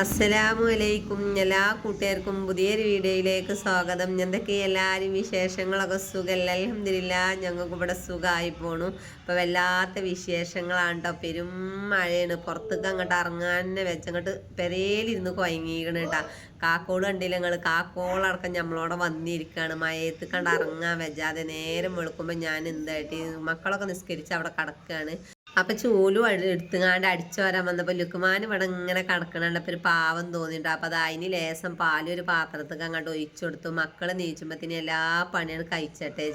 അസ്സലാമു അലൈക്കും എല്ലാ കൂട്ടുകാർക്കും പുതിയൊരു വീഡിയോയിലേക്ക് സ്വാഗതം. എന്തൊക്കെ എല്ലാവരും വിശേഷങ്ങളൊക്കെ സുഖമല്ല അലഹമില്ല ഞങ്ങൾക്ക് ഇവിടെ സുഖമായി പോണു. ഇപ്പം വല്ലാത്ത വിശേഷങ്ങളാണ് കേട്ടോ പെരും മഴയാണ്. പുറത്തേക്ക് അങ്ങോട്ട് ഇറങ്ങാൻ തന്നെ വെച്ചങ്ങോട്ട് പെരയിലിരുന്ന് കുഴങ്ങിയിരിക്കണം കേട്ടോ കാക്കോട് കണ്ടില്ല ഞങ്ങൾ കാക്കോളടക്കം നമ്മളോടെ വന്നിരിക്കുകയാണ് മഴയത്ത് കണ്ട് ഇറങ്ങാൻ വെച്ചാതെ നേരം വെളുക്കുമ്പോൾ ഞാൻ എന്തായിട്ട് മക്കളൊക്കെ നിസ്കരിച്ച് അവിടെ കിടക്കുകയാണ് അപ്പൊ ചൂലും എടുത്തുങ്ങാണ്ട് അടിച്ചു വരാൻ വന്നപ്പോ ലുക്കുമാൻ ഇവിടെ ഇങ്ങനെ കിടക്കണണ്ടപ്പോ ഒരു പാവം തോന്നിട്ടു അപ്പൊ അത് അതിന് ലേസം പാൽ ഒരു പാത്രത്തേക്ക് അങ്ങോട്ട് ഒഴിച്ചു കൊടുത്തു. മക്കൾ നീച്ചുമ്പത്തിന് എല്ലാ പണികളും കഴിച്ചട്ടെ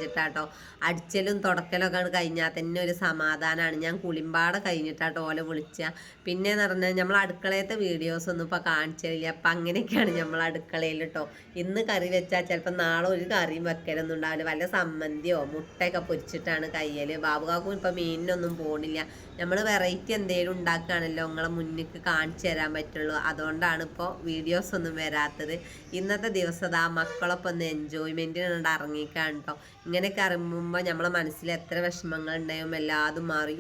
അടിച്ചലും തുടക്കലും ഒക്കെ കഴിഞ്ഞാൽ തന്നെ ഒരു സമാധാനമാണ് ഞാൻ കുളിമ്പാടെ കഴിഞ്ഞിട്ടാട്ടോ ഓലെ വിളിച്ച. പിന്നെ എന്ന് പറഞ്ഞാൽ നമ്മൾ അടുക്കളയത്തെ വീഡിയോസ് ഒന്നും ഇപ്പൊ കാണിച്ചില്ല അപ്പൊ അങ്ങനെയൊക്കെയാണ് നമ്മൾ അടുക്കളയിൽ കേട്ടോ ഇന്ന് കറി വെച്ചാൽ ചിലപ്പോൾ നാളെ ഒരു കറിയും വെക്കലൊന്നും ഉണ്ടാവില്ല. വല്ല സമ്മന്തിയോ മുട്ടയൊക്കെ പൊരിച്ചിട്ടാണ് കയ്യൽ. ബാബുകാക്കും ഇപ്പൊ മീനിനൊന്നും പോണില്ല. നമ്മൾ വെറൈറ്റി എന്തെങ്കിലും ഉണ്ടാക്കുകയാണല്ലോ നിങ്ങളെ മുന്നിക്ക് കാണിച്ചു തരാൻ പറ്റുള്ളൂ. അതുകൊണ്ടാണ് ഇപ്പോൾ വീഡിയോസ് ഒന്നും വരാത്തത്. ഇന്നത്തെ ദിവസം ആ മക്കളൊപ്പം ഒന്ന് എൻജോയ്മെന്റിനുണ്ട് ഇറങ്ങിക്കാണ് കേട്ടോ ഇങ്ങനെയൊക്കെ ഇറങ്ങുമ്പോൾ നമ്മളെ മനസ്സിൽ എത്ര വിഷമങ്ങൾ ഉണ്ടായും എല്ലാതും മാറി.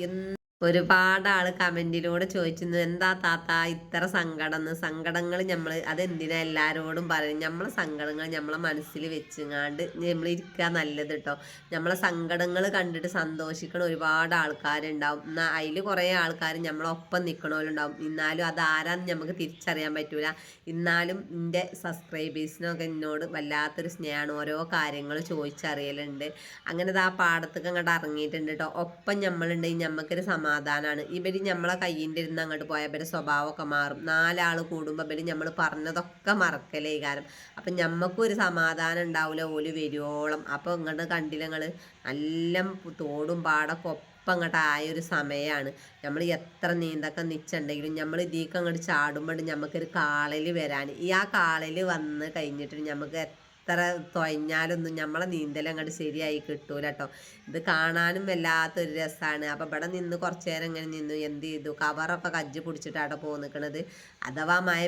ഒരുപാട് ആൾ കമന്റിലൂടെ ചോദിച്ചിരുന്നു എന്താ താത്ത ഇത്ര സങ്കടം? എന്ന് സങ്കടങ്ങൾ നമ്മൾ അതെന്തിനാ എല്ലാവരോടും പറയും നമ്മളെ സങ്കടങ്ങൾ നമ്മളെ മനസ്സിൽ വെച്ചുങ്ങാണ്ട് നമ്മൾ ഇരിക്കുക നല്ലത് കേട്ടോ നമ്മളെ സങ്കടങ്ങൾ കണ്ടിട്ട് സന്തോഷിക്കണ ഒരുപാട് ആൾക്കാരുണ്ടാവും. എന്നാൽ അതിൽ കുറേ ആൾക്കാർ നമ്മളൊപ്പം നിൽക്കണവരുണ്ടാവും എന്നാലും അത് ആരാന്ന് നമുക്ക് തിരിച്ചറിയാൻ പറ്റൂല. എന്നാലും എന്റെ സബ്സ്ക്രൈബേഴ്സിനൊക്കെ എന്നോട് വല്ലാത്തൊരു സ്നേഹമാണ്. ഓരോ കാര്യങ്ങൾ ചോദിച്ചറിയലുണ്ട്. അങ്ങനെ ആ പാടത്തൊക്കെ അങ്ങോട്ട് ഇറങ്ങിയിട്ടുണ്ട് കേട്ടോ ഒപ്പം നമ്മളുണ്ടെങ്കിൽ നമുക്കൊരു സമാധാനമാണ് ഇവർ നമ്മളെ കയ്യിന്റെ ഇരുന്ന് അങ്ങോട്ട് പോയാൽ ഇവരുടെ സ്വഭാവമൊക്കെ മാറും. നാലാൾ കൂടുമ്പോൾ ഇവർ നമ്മൾ പറഞ്ഞതൊക്കെ മറക്കലേ കാരണം. അപ്പം ഞമ്മക്കും സമാധാനം ഉണ്ടാവില്ല ഓൽ വരുവോളം. അപ്പോൾ ഇങ്ങോട്ട് കണ്ടില്ല നിങ്ങൾ നല്ല തോടും പാടൊക്കെ ഒപ്പം അങ്ങോട്ട് ആയൊരു സമയമാണ് നമ്മൾ എത്ര നീന്തൊക്കെ നിച്ചുണ്ടെങ്കിലും നമ്മൾ ഇതിലേക്ക് അങ്ങോട്ട് ചാടുമ്പോൾ നമുക്കൊരു കാളൽ വരാൻ ഈ ആ കാളൽ വന്ന് കഴിഞ്ഞിട്ട് നമുക്ക് എത്ര തൊയഞ്ഞാലൊന്നും നമ്മളെ നീന്തൽ അങ്ങോട്ട് ശരിയായി കിട്ടൂല കേട്ടോ ഇത് കാണാനും വല്ലാത്തൊരു രസമാണ് അപ്പം ഇവിടെ നിന്ന് കുറച്ച് നേരം ഇങ്ങനെ നിന്നു എന്ത് ചെയ്തു? കവറൊക്കെ കജ്ജ് പിടിച്ചിട്ട് അവിടെ പോ നിൽക്കണത് അഥവാ മഴ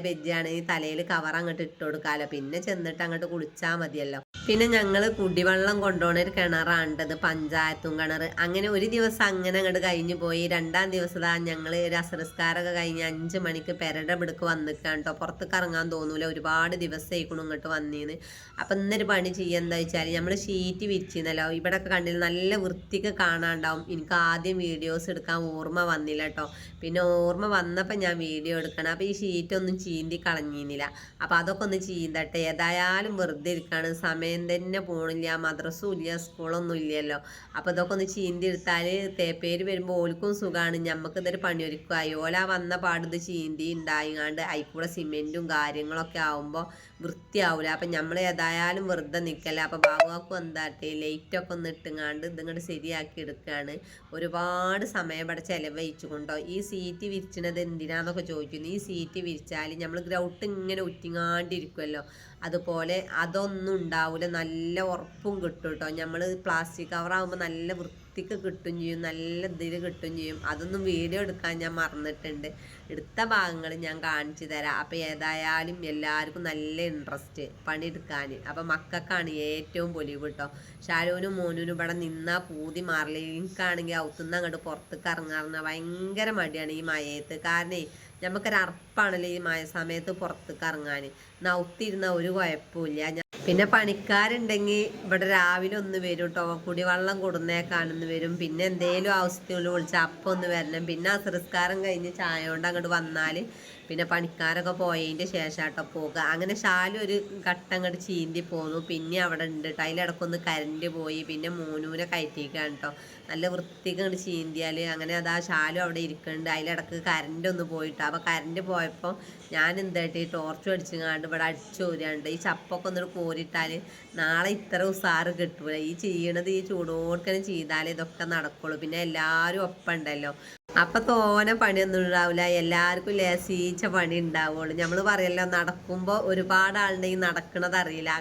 ഈ തലയിൽ കവർ അങ്ങോട്ട് ഇട്ട് കൊടുക്കാമല്ലോ പിന്നെ ചെന്നിട്ട് അങ്ങോട്ട് കുളിച്ചാൽ മതിയല്ലോ. പിന്നെ ഞങ്ങൾ കുടിവെള്ളം കൊണ്ടുപോകുന്ന ഒരു കിണറാണ്ടത് പഞ്ചായത്തും കിണർ. അങ്ങനെ ഒരു ദിവസം അങ്ങനെ അങ്ങോട്ട് കഴിഞ്ഞു പോയി. രണ്ടാം ദിവസം ഞങ്ങൾ ഒരു അസംസ്കാരമൊക്കെ കഴിഞ്ഞ് അഞ്ച് മണിക്ക് പെരടെ പിടുക്ക് വന്നിക്കാണ് കേട്ടോ പുറത്തേക്ക് ഇറങ്ങാൻ തോന്നൂല. ഒരുപാട് ദിവസമായിക്കണം ഇങ്ങോട്ട് വന്നീന്ന്. അപ്പം ഇന്നൊരു പണി ചെയ്യുക എന്താ വെച്ചാൽ നമ്മൾ ഷീറ്റ് വിരിച്ചിരുന്നല്ലോ. ഇവിടെയൊക്കെ കണ്ടില്ല നല്ല വൃത്തിക്ക് കാണാണ്ടാവും. എനിക്ക് ആദ്യം വീഡിയോസ് എടുക്കാൻ ഓർമ്മ വന്നില്ല കേട്ടോ പിന്നെ ഓർമ്മ വന്നപ്പോൾ ഞാൻ വീഡിയോ എടുക്കണം. അപ്പോൾ ഈ ഷീറ്റ് ഒന്നും ചീന്തി കളഞ്ഞിരുന്നില്ല. അപ്പോൾ അതൊക്കെ ഒന്ന് ചീന്തട്ടെ. ഏതായാലും വെറുതെ ഇരിക്കാണ്. സമയം തന്നെ പോണില്ല. മദ്രസും ഇല്ല സ്കൂളൊന്നും ഇല്ലല്ലോ. അപ്പോൾ ഇതൊക്കെ ഒന്ന് ചീന്തി എടുത്താൽ തേപ്പേര് വരുമ്പോൾ ഓൽക്കും സുഖമാണ് ഞമ്മക്ക് ഇതൊരു പണിയൊരുക്കുമായി ഓല വന്ന പാടത് ചീന്തി ചീന്തി ഉണ്ടായിങ്ങാണ്ട് കൂടെ സിമെന്റും കാര്യങ്ങളൊക്കെ ആവുമ്പോൾ വൃത്തിയാവില്ല അപ്പം നമ്മൾ ഏതായാലും വെറുതെ നിൽക്കല്ല അപ്പം ബാബുവാക്കും എന്താട്ടെ ലൈറ്റൊക്കെ ഒന്ന് ഇട്ടുങ്ങാണ്ട് ഇതിങ്ങോട്ട് ശരിയാക്കി എടുക്കുകയാണ് ഒരുപാട് സമയം ഇവിടെ കൊണ്ടോ ഈ സീറ്റ് വിരിച്ചണത് എന്തിനാന്നൊക്കെ ചോദിക്കുന്നു ഈ സീറ്റ് വിരിച്ചാൽ നമ്മൾ ഗ്രൗട്ട് ഇങ്ങനെ ഉറ്റിങ്ങാണ്ടിരിക്കുമല്ലോ അതുപോലെ അതൊന്നും ഉണ്ടാവില്ല നല്ല ഉറപ്പും കിട്ടും കേട്ടോ നമ്മൾ പ്ലാസ്റ്റിക് കവറാകുമ്പോൾ നല്ല വൃത്തിക്ക് കിട്ടും ചെയ്യും നല്ല ഇതിൽ കിട്ടും ചെയ്യും. അതൊന്നും വീഡിയോ എടുക്കാൻ ഞാൻ മറന്നിട്ടുണ്ട്. എടുത്ത ഭാഗങ്ങൾ ഞാൻ കാണിച്ചു തരാം. അപ്പോൾ ഏതായാലും എല്ലാവർക്കും നല്ല ഇൻട്രസ്റ്റ് പണിയെടുക്കാൻ. അപ്പം മക്കൾക്കാണ് ഏറ്റവും പൊലിവ് കേട്ടോ ഷാരൂനും മോനൂനും ഇവിടെ നിന്നാൽ പൂതി മാറില്ല എനിക്കാണെങ്കിൽ ഔത്തുനിന്ന് അങ്ങോട്ട് പുറത്തേക്ക് ഇറങ്ങാറുന്ന ഭയങ്കര മടിയാണ് ഈ മയത്ത് കാരണം നമുക്കൊരു അർപ്പാണല്ലേ ഈ മഴ സമയത്ത് പുറത്തേക്ക് ഇറങ്ങാൻ നൗത്തിരുന്ന ഒരു കുഴപ്പമില്ല പിന്നെ പണിക്കാരുണ്ടെങ്കിൽ ഇവിടെ രാവിലെ ഒന്ന് വരും കേട്ടോ കുടിവെള്ളം കൊടുന്നേക്കാണെന്ന് വരും. പിന്നെ എന്തേലും ആവശ്യത്തിനുള്ളിൽ വിളിച്ചാൽ അപ്പം ഒന്ന് വരണം. പിന്നെ അസംസ്കാരം കഴിഞ്ഞ് ചായ കൊണ്ട് അങ്ങോട്ട് വന്നാൽ പിന്നെ പണിക്കാരൊക്കെ പോയതിന്റെ ശേഷമാട്ടോ പോകുക അങ്ങനെ ശാലു ഒരു ഘട്ടം അങ്ങോട്ട് ചീന്തി പോന്നു. പിന്നെ അവിടെ ഉണ്ട് കേട്ടോ അതിലിടക്കൊന്ന് കരണ്ട് പോയി. പിന്നെ മോനൂനെ കയറ്റിക്കാണ് കേട്ടോ നല്ല വൃത്തിക്ക് അങ്ങോട്ട് ചീന്തിയാൽ അങ്ങനെ അതാ ശാലു അവിടെ ഇരിക്കുന്നുണ്ട് അതിലിടക്ക് കരണ്ട് ഒന്ന് പോയിട്ട്. അപ്പോൾ കരണ്ട് പോയപ്പോൾ ഞാൻ എന്തായിട്ട് ഈ ടോർച്ച് അടിച്ചങ്ങാണ്ട് ഇവിടെ അടിച്ചു പോരാണ്ട് ഈ ചപ്പൊക്കെ ഒന്നിട്ട് കോരിട്ടാൽ നാളെ ഇത്ര ഉസാറ് കിട്ടൂല. ഈ ചെയ്യണത് ഈ ചൂടോടുക്കനെ ചെയ്താലേ ഇതൊക്കെ നടക്കുള്ളൂ. പിന്നെ എല്ലാവരും ഒപ്പം ഉണ്ടല്ലോ അപ്പൊ തോനെ പണിയൊന്നും ഉണ്ടാവില്ല എല്ലാവർക്കും ലേസീച്ച പണി ഉണ്ടാവുള്ളൂ. നമ്മൾ പറയല്ലോ നടക്കുമ്പോ ഒരുപാട് ആളുണ്ടെങ്കിൽ നടക്കണത് അറിയില്ല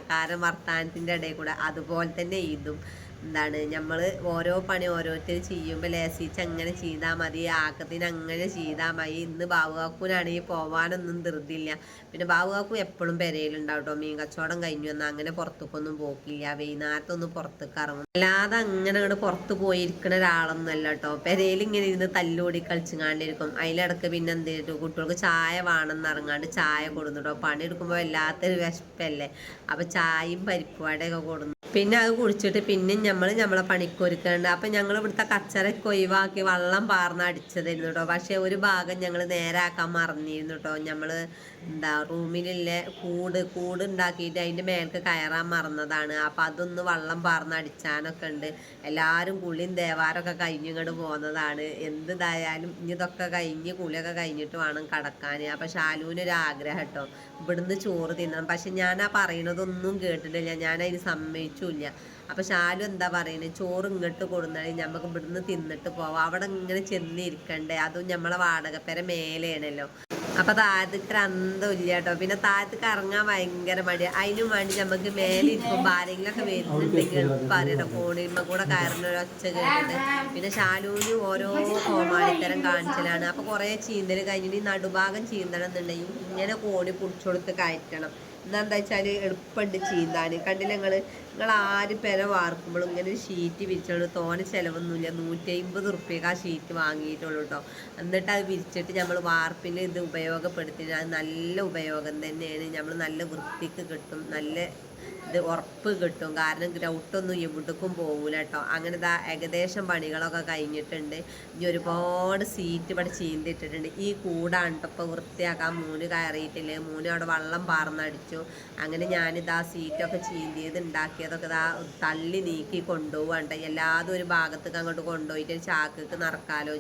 വർത്താനത്തിന്റെ ഇടയിൽ കൂടെ. അതുപോലെ തന്നെ ഇതും. എന്താണ് നമ്മൾ ഓരോ പണി ഓരോരുത്തർ ചെയ്യുമ്പോൾ ലേസിച്ച് അങ്ങനെ ചെയ്താൽ മതി ആക്കത്തിന് അങ്ങനെ ചെയ്താൽ മതി ഇന്ന് ബാബുകാക്കൂനാണെങ്കിൽ പോവാനൊന്നും ധൃതിയില്ല. പിന്നെ ബാബുകാക്കു എപ്പോഴും പെരയിലുണ്ടാവും കേട്ടോ മീൻ കച്ചവടം കഴിഞ്ഞു വന്നാൽ അങ്ങനെ പുറത്തേക്കൊന്നും പോക്കില്ല വൈകുന്നേരത്തൊന്നും പുറത്തേക്ക് ഇറങ്ങും. അല്ലാതെ അങ്ങനെ അങ്ങോട്ട് പുറത്ത് പോയിരിക്കുന്ന ഒരാളൊന്നും അല്ല കേട്ടോ പെരയിൽ ഇങ്ങനെ ഇരുന്ന് തല്ലോടി കളിച്ചുങ്ങാണ്ടിരിക്കും. അതിലിടക്ക് പിന്നെ എന്ത് ചെയ്തു കുട്ടികൾക്ക് ചായ വേണമെന്ന് ഇറങ്ങാണ്ട് ചായ പണി പണിയെടുക്കുമ്പോൾ വല്ലാത്തൊരു വിശപ്പല്ലേ? അപ്പോൾ ചായയും പരിപ്പുവടയൊക്കെ കൊടുന്നു പിന്നെ അത് കുടിച്ചിട്ട് പിന്നെയും നമ്മൾ നമ്മളെ പണിക്കൊരുക്കുന്നുണ്ട് അപ്പം ഞങ്ങൾ ഇവിടുത്തെ കച്ചറയൊക്കെ ഒഴിവാക്കി വെള്ളം പാർന്ന് അടിച്ചതായിരുന്നു കേട്ടോ പക്ഷേ ഒരു ഭാഗം ഞങ്ങൾ നേരാക്കാൻ മറന്നിരുന്നു കേട്ടോ നമ്മൾ എന്താ റൂമിലുള്ള കൂട് കൂട് ഉണ്ടാക്കിയിട്ട് അതിന്റെ മേൽക്ക് കയറാൻ മറന്നതാണ്. അപ്പം അതൊന്ന് വള്ളം പാർന്ന് അടിച്ചാനൊക്കെ ഉണ്ട്. എല്ലാവരും കുളിയും ദേവാരമൊക്കെ കഴിഞ്ഞ് ഇങ്ങോട്ട് പോകുന്നതാണ് എന്തായാലും ഇതൊക്കെ കഴിഞ്ഞ് കുളിയൊക്കെ കഴിഞ്ഞിട്ട് വേണം കടക്കാൻ. അപ്പം ഷാലുവിനൊരു ആഗ്രഹം കേട്ടോ ഇവിടുന്ന് ചോറ് തിന്നണം. പക്ഷെ ഞാൻ ആ പറയണതൊന്നും കേട്ടിട്ടില്ല. ഞാൻ അതിന് സമ്മതിച്ചില്ല. അപ്പം ഷാലു എന്താ പറയുന്നത് ചോറ് ഇങ്ങോട്ട് കൊടുന്നാൽ നമുക്ക് ഇവിടുന്ന് തിന്നിട്ട് പോവാം. അവിടെ ഇങ്ങനെ ചെന്നിരിക്കണ്ടേ? അതും നമ്മളെ വാടകപ്പേരെ മേലെയാണല്ലോ. അപ്പൊ താഴത്തേക്ക് അന്തമില്ല കേട്ടോ. പിന്നെ താഴത്തേക്ക് ഇറങ്ങാൻ ഭയങ്കര മടി അതിനും വേണ്ടി നമുക്ക് മേലെ ഇരിക്കുമ്പോൾ ആരെങ്കിലൊക്കെ വരുന്നുണ്ടെങ്കിൽ പറയട്ടോ ഫോണിമ്മ കൂടെ കയറുന്ന ഒരു ഒച്ച കേട്ടിട്ട്. പിന്നെ ശാലൂന് ഓരോ കോമാളിത്തരം കാണിച്ചലാണ്. അപ്പൊ കുറെ ചീന്തൽ കഴിഞ്ഞിട്ട് ഈ നടുഭാഗം ചീന്തണം എന്നുണ്ടെങ്കിൽ ഇങ്ങനെ കോണി പിടിച്ചെടുത്ത് കയറ്റണം. എന്നാ എന്താ വെച്ചാൽ എളുപ്പമുണ്ട് ചീന്താൻ കണ്ടില്ല നിങ്ങൾ നിങ്ങൾ ആര് പെര വാർക്കുമ്പോഴും ഇങ്ങനെ ഒരു ഷീറ്റ് വിരിച്ചോളൂ തോനെ ചിലവൊന്നുമില്ല നൂറ്റി അമ്പത് റുപ്യക്ക് ആ ഷീറ്റ് വാങ്ങിയിട്ടുള്ളൂ കേട്ടോ എന്നിട്ട് അത് വിരിച്ചിട്ട് നമ്മൾ വാർപ്പിന് ഇത് ഉപയോഗപ്പെടുത്തി അത് നല്ല ഉപയോഗം തന്നെയാണ്. നമ്മൾ നല്ല വൃത്തിക്ക് കിട്ടും. നല്ല ഇത് ഉറപ്പ് കിട്ടും. കാരണം ഗ്രൗട്ടൊന്നും എവിടേക്കും പോകൂല കേട്ടോ അങ്ങനെ ഇതാ ഏകദേശം പണികളൊക്കെ കഴിഞ്ഞിട്ടുണ്ട്. ഇനി ഒരുപാട് സീറ്റ് ഇവിടെ ചീന്തിട്ടിട്ടുണ്ട്. ഈ കൂടാണ് കേട്ടോ ഇപ്പോൾ വൃത്തിയാക്കാൻ മൂന്ന് കയറിയിട്ടില്ല? മൂന്ന് അവിടെ വള്ളം പാർന്നടിച്ചു. അങ്ങനെ ഞാനിതാ സീറ്റൊക്കെ ചീന്തിയത് ഉണ്ടാക്കിയതൊക്കെ ഇതാ തള്ളി നീക്കി കൊണ്ടുപോകണ്ട എല്ലാതും ഒരു ഭാഗത്തേക്ക് അങ്ങോട്ട് കൊണ്ടുപോയിട്ട് ഒരു ചാക്കിക്ക് നിറക്കാലോ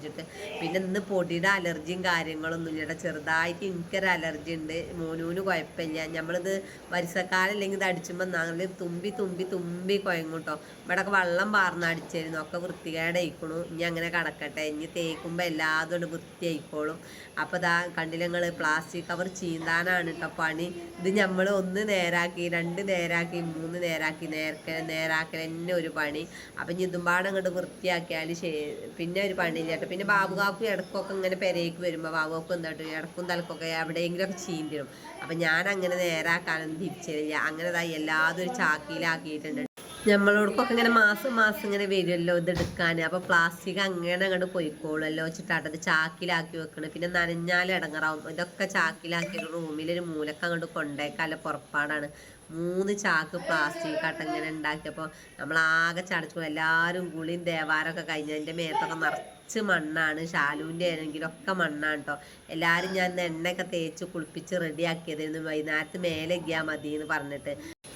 പിന്നെ ഇന്ന് പൊടിയുടെ അലർജിയും കാര്യങ്ങളൊന്നും ഇല്ല ചെറുതായിട്ട് എനിക്കൊരു അലർജി ഉണ്ട്. മൂന്നൂന് കുഴപ്പമില്ല. നമ്മളിത് വരിസക്കാലം അല്ലെങ്കിൽ ഇത് അടിച്ചുമ്പോൾ നല്ല തുമ്പി തുമ്പി തുമ്പി കുഴങ്ങും കേട്ടോ ഇവിടെയൊക്കെ വെള്ളം പാർന്ന് അടിച്ചിരുന്നു ഒക്കെ വൃത്തികേടായിക്കണു ഇനി അങ്ങനെ കിടക്കട്ടെ. ഇനി തേക്കുമ്പോൾ എല്ലാതും കൊണ്ട് വൃത്തിയായിക്കോളും. അപ്പോൾ ഇതാ കണ്ടില്ലങ്ങൾ പ്ലാസ്റ്റിക് കവർ ചീന്താനാണ് കേട്ടോ പണി. ഇത് നമ്മൾ ഒന്ന് നേരാക്കി രണ്ട് നേരാക്കി മൂന്ന് നേരാക്കി നേരക്ക നേരാക്കൽ തന്നെ ഒരു പണി. അപ്പം ഇനി ഇതും പാടെ അങ്ങോട്ട് വൃത്തിയാക്കിയാൽ ശരി പിന്നെ ഒരു പണിയില്ല കേട്ടോ പിന്നെ ബാബുകാക്കും ഇടക്കൊക്കെ ഇങ്ങനെ പെരേക്ക് വരുമ്പോൾ ബാബുക്കും എന്താ ഇടക്കും തലക്കൊക്കെ എവിടെയെങ്കിലുമൊക്കെ ചീന്തിടും. അപ്പം ഞാൻ അങ്ങനെ നേരാക്കാനൊന്നും തിരിച്ചില്ല. അങ്ങനെ ഇതായി എല്ലാതും ഒരു ചാക്കിയിലാക്കിയിട്ടുണ്ട് നമ്മളോടൊക്കെ ഇങ്ങനെ മാസം മാസം ഇങ്ങനെ വരുമല്ലോ ഇത് എടുക്കാൻ അപ്പോൾ പ്ലാസ്റ്റിക് അങ്ങനെ അങ്ങോട്ട് പോയിക്കോളുമല്ലോ വെച്ചിട്ടാട്ട് അത് ചാക്കിലാക്കി വെക്കണം പിന്നെ നനഞ്ഞാൽ ഇടങ്ങറാവും. ഇതൊക്കെ ചാക്കിലാക്കി ഒരു റൂമിലൊരു മൂലക്ക് അങ്ങോട്ട് കൊണ്ടേക്കാൻ പുറപ്പാടാണ്. മൂന്ന് ചാക്ക് പ്ലാസ്റ്റിക് ആട്ടം ഇങ്ങനെ ഉണ്ടാക്കിയപ്പോൾ നമ്മളാകെ ചടച്ചു. എല്ലാവരും ഗുളിയും ദേവാരമൊക്കെ കഴിഞ്ഞ് അതിന്റെ മേത്തൊക്കെ നിറച്ച് മണ്ണാണ്. ഷാലുവിന്റെ ആണെങ്കിലും ഒക്കെ മണ്ണാണ് കേട്ടോ എല്ലാവരും ഞാൻ എണ്ണയൊക്കെ തേച്ച് കുളിപ്പിച്ച് റെഡിയാക്കിയതായിരുന്നു വൈകുന്നേരത്ത് മേലെ എത്തിയാൽ മതി എന്ന് പറഞ്ഞിട്ട്.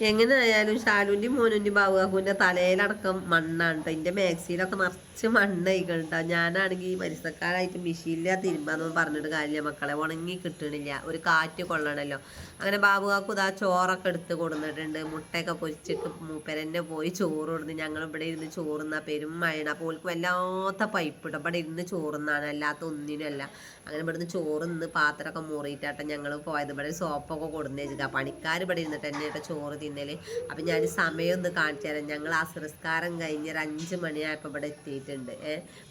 എങ്ങനെ ആയാലും ഷാലുവിന്റെയും മോനുന്റെയും ബാബുകാക്കുവിന്റെ തലയിലടക്കം മണ്ണാണ് കേട്ടോ എന്റെ മാക്സിയിലൊക്കെ നിറച്ച് മണ്ണായിക്കണം കേട്ടോ ഞാനാണെങ്കിൽ മരിസക്കാരായിട്ട് മെഷീനിലാ തിരുമ്പാന്ന് പറഞ്ഞിട്ട് കാര്യമില്ല. മക്കളെ ഉണങ്ങി കിട്ടണില്ല. ഒരു കാറ്റ് കൊള്ളണമല്ലോ അങ്ങനെ ബാബുകാക്കും ഇതാ ചോറൊക്കെ എടുത്ത് കൊടുത്തിട്ടുണ്ട് മുട്ടയൊക്കെ പൊരിച്ചിട്ട് മൂപ്പരന്നെ പോയി ചോറ് കൊടുത്ത് ഞങ്ങൾ ഇവിടെ ഇരുന്ന് ചോറുന്ന. പെരും മഴയാണ്. അപ്പോൾ ഓൾക്ക് വല്ലാത്ത പൈപ്പ് ഇട്ടോ ഇവിടെ ഇരുന്ന് ചോറുന്നാണ്. അല്ലാത്ത ഒന്നിനുമല്ല. അങ്ങനെ ഇവിടുന്ന് ചോറ് നിന്ന് പാത്രമൊക്കെ മുറിയിട്ടാട്ടെ ഞങ്ങൾ പോയത്. ഇവിടെ സോപ്പൊക്കെ കൊടുന്നേച്ചിട്ടാണ് പണിക്കാർ ഇവിടെ ഇരുന്നിട്ട് കേട്ടോ ചോറ് തിന്നൽ അപ്പം ഞാൻ സമയം ഒന്ന് കാണിച്ചു തരാം. ഞങ്ങൾ അസംസ്കാരം കഴിഞ്ഞ് ഒരു അഞ്ച് മണിയായപ്പോൾ ഇവിടെ എത്തിയിട്ടുണ്ട്.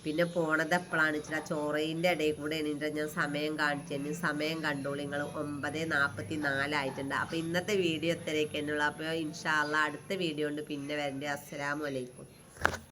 പിന്നെ പോണത് എപ്പോഴാണ് വെച്ചാൽ ചോറയിന്റെ ഇടയിൽ കൂടെ എണീറ്റ് ഞാൻ സമയം കാണിച്ചു തന്നെ സമയം കണ്ടോളൂ നിങ്ങൾ ഒമ്പത് നാൽപ്പത്തി നാലായിട്ടുണ്ട് അപ്പോൾ ഇന്നത്തെ വീഡിയോ ഇത്രയൊക്കെ തന്നെയുള്ളൂ അപ്പോൾ ഇൻഷാല്ല അടുത്ത വീഡിയോ ഉണ്ട്. പിന്നെ വരണ്ടേ. അസ്സലാമു അലൈക്കും.